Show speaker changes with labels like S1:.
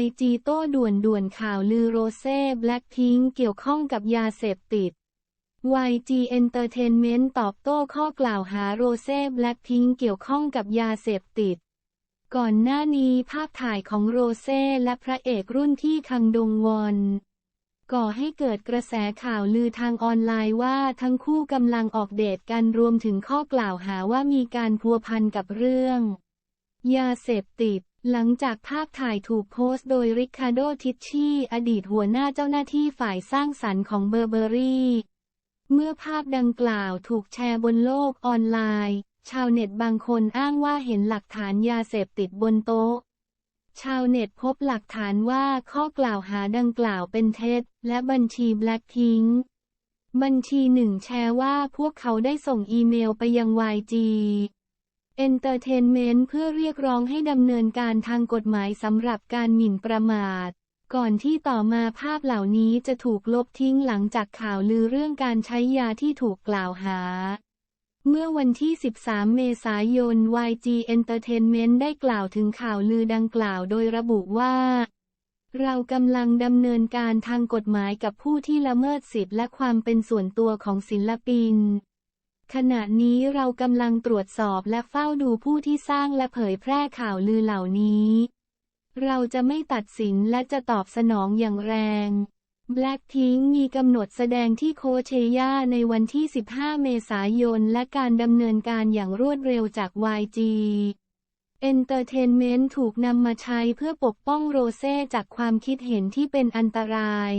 S1: YG โต้ด่วนด่วนข่าวลือโรเซ่แบล็คพิงเกี่ยวข้องกับยาเสพติด YG Entertainment ตอบโต้ข้อกล่าวหาโรเซ่แบล็คพิงเกี่ยวข้องกับยาเสพติด ก่อนหน้านี้ภาพถ่ายของโรเซ่และพระเอกรุ่นที่คังดงวอนก่อให้เกิดกระแสข่าวลือทางออนไลน์ว่าทั้งคู่กำลังออกเดทกันรวมถึงข้อกล่าวหาว่ามีการพัวพันกับเรื่อง ยาเสพติด หลังจากภาพถ่ายถูกโพสต์โดยริคาร์โด ทิชชี่ อดีตหัวหน้าเจ้าหน้าที่ฝ่ายสร้างสรรค์ของเบอร์เบอรี่ เมื่อภาพดังกล่าวถูกแชร์บนโลกออนไลน์ ชาวเน็ตบางคนอ้างว่าเห็นหลักฐานยาเสพติดบนโต๊ะ ชาวเน็ตพบหลักฐานว่าข้อกล่าวหาดังกล่าวเป็นเท็จ และบัญชีแบล็คพิงบัญชีหนึ่งแชร์ว่าพวกเขาได้ส่งอีเมลไปยัง YG Entertainment เพื่อเรียกร้องให้ดำเนินการทางกฎหมายสำหรับการหมิ่นประมาท ก่อนที่ต่อมาภาพเหล่านี้จะถูกลบทิ้งหลังจากข่าวลือเรื่องการใช้ยาที่ถูกกล่าวหา เมื่อวันที่ 13 เมษายน YG Entertainment ได้กล่าวถึงข่าวลือดังกล่าวโดยระบุว่า เรากำลังดำเนินการทางกฎหมายกับผู้ที่ละเมิดสิทธิและความเป็นส่วนตัวของศิลปิน ขณะนี้เรากำลังตรวจสอบและเฝ้าดูผู้ที่สร้างและเผยแพร่ข่าวลือเหล่านี้ เราจะไม่ตัดสินและจะตอบสนองอย่างแรง Blackpink มีกำหนดแสดงที่โคเชยาในวันที่ 15 เมษายน และการดำเนินการอย่างรวดเร็วจาก YG Entertainment ถูกนำมาใช้เพื่อปกป้องโรเซ่จากความคิดเห็นที่เป็นอันตราย